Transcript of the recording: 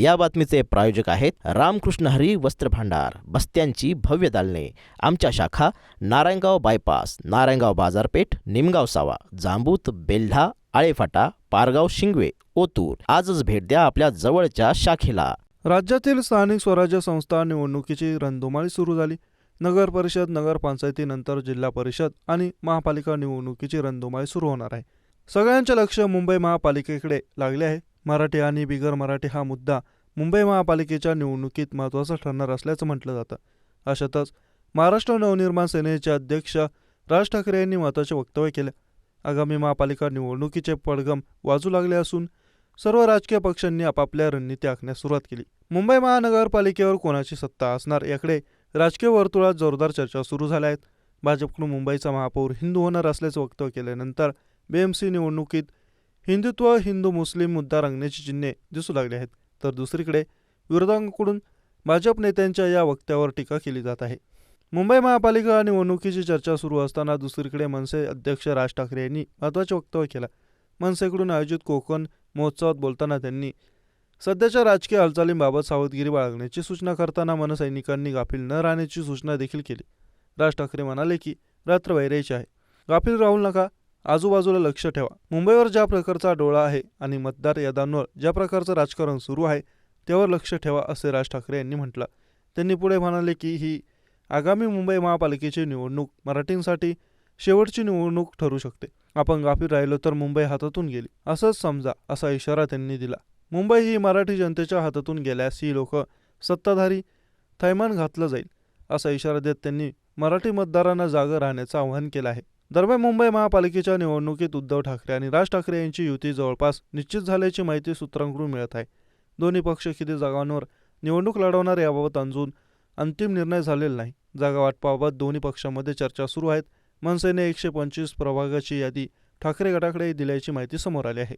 या बातमीचे प्रायोजक आहेत रामकृष्ण हरी वस्त्र भांडार बस्त्यांची भव्य दालने. आमच्या शाखा नारायणगाव बायपास नारायणगाव बाजारपेठ निमगाव सावा जांबूत बेल्हा आळेफाटा पारगाव शिंगवे ओतूर. आजच भेट द्या आपल्या जवळच्या शाखेला. राज्यातील स्थानिक स्वराज्य संस्था निवडणुकीची रणधुमाळी सुरू झाली. नगर परिषद नगरपंचायतीनंतर जिल्हा परिषद आणि महापालिका निवडणुकीची रणधुमाळी सुरू होणार आहे. सगळ्यांचे लक्ष मुंबई महापालिकेकडे लागले आहे. मराठी आणि बिगर मराठी हा मुद्दा मुंबई महापालिकेच्या निवडणुकीत महत्त्वाचा ठरणार असल्याचं म्हटलं जातं. अशातच महाराष्ट्र नवनिर्माण सेनेचे अध्यक्ष राज ठाकरे यांनी महत्त्वाचे वक्तव्य केले. आगामी महापालिका निवडणुकीचे पडगम वाजू लागले असून सर्व राजकीय पक्षांनी आपापल्या रणनीती आखण्यास सुरुवात केली. मुंबई महानगरपालिकेवर कोणाची सत्ता असणार याकडे राजकीय वर्तुळात जोरदार चर्चा सुरू झाल्या आहेत. भाजपकडून मुंबईचा महापौर हिंदू होणार असल्याचं वक्तव्य केल्यानंतर बीएमसी निवडणुकीत हिंदुत्व हिंदू मुस्लिम मुद्दा रंगण्याची चिन्हे दिसू लागली आहेत. तर दुसरीकडे विरोधकांकडून भाजप नेत्यांच्या या वक्त्यावर टीका केली जात आहे. मुंबई महापालिका निवडणुकीची चर्चा सुरू असताना दुसरीकडे मनसे अध्यक्ष राज ठाकरे यांनी महत्त्वाचे वक्तव्य केलं. मनसेकडून आयोजित कोकण महोत्सवात बोलताना त्यांनी सध्याच्या राजकीय हालचालींबाबत सावधगिरी बाळगण्याची सूचना करताना मनसैनिकांनी गाफील न राहण्याची सूचना देखील केली. राज ठाकरे म्हणाले की रात्र वैरायची आहे. गाफील राहू नका. आजूबाजूला लक्ष ठेवा. मुंबईवर ज्या प्रकारचा डोळा आहे आणि मतदार याद्यांवर ज्या प्रकारचं राजकारण सुरू आहे त्यावर लक्ष ठेवा असे राज ठाकरे यांनी म्हटलं. त्यांनी पुढे म्हणाले की ही आगामी मुंबई महापालिकेची निवडणूक मराठींसाठी शेवटची निवडणूक ठरू शकते. आपण गाफील राहिलो तर मुंबई हातातून गेली. असंच समजा असा इशारा त्यांनी दिला. मुंबई ही मराठी जनतेच्या हातातून गेल्यास ही लोक सत्ताधारी थैमान घातलं जाईल असा इशारा देत त्यांनी मराठी मतदारांना जागं राहण्याचं आवाहन केलं आहे. दरम्यान मुंबई महापालिकेच्या निवडणुकीत उद्धव ठाकरे आणि राज ठाकरे यांची युती जवळपास निश्चित झाल्याची माहिती सूत्रांकडून मिळत आहे. दोन्ही पक्ष किती जागांवर निवडणूक लढवणार याबाबत अजून अंतिम निर्णय झालेला नाही. जागा वाटपाबाबत दोन्ही पक्षांमध्ये चर्चा सुरू आहेत. मनसेने एकशे पंचवीस प्रभागाची यादी ठाकरे गटाकडे दिल्याची माहिती समोर आली आहे.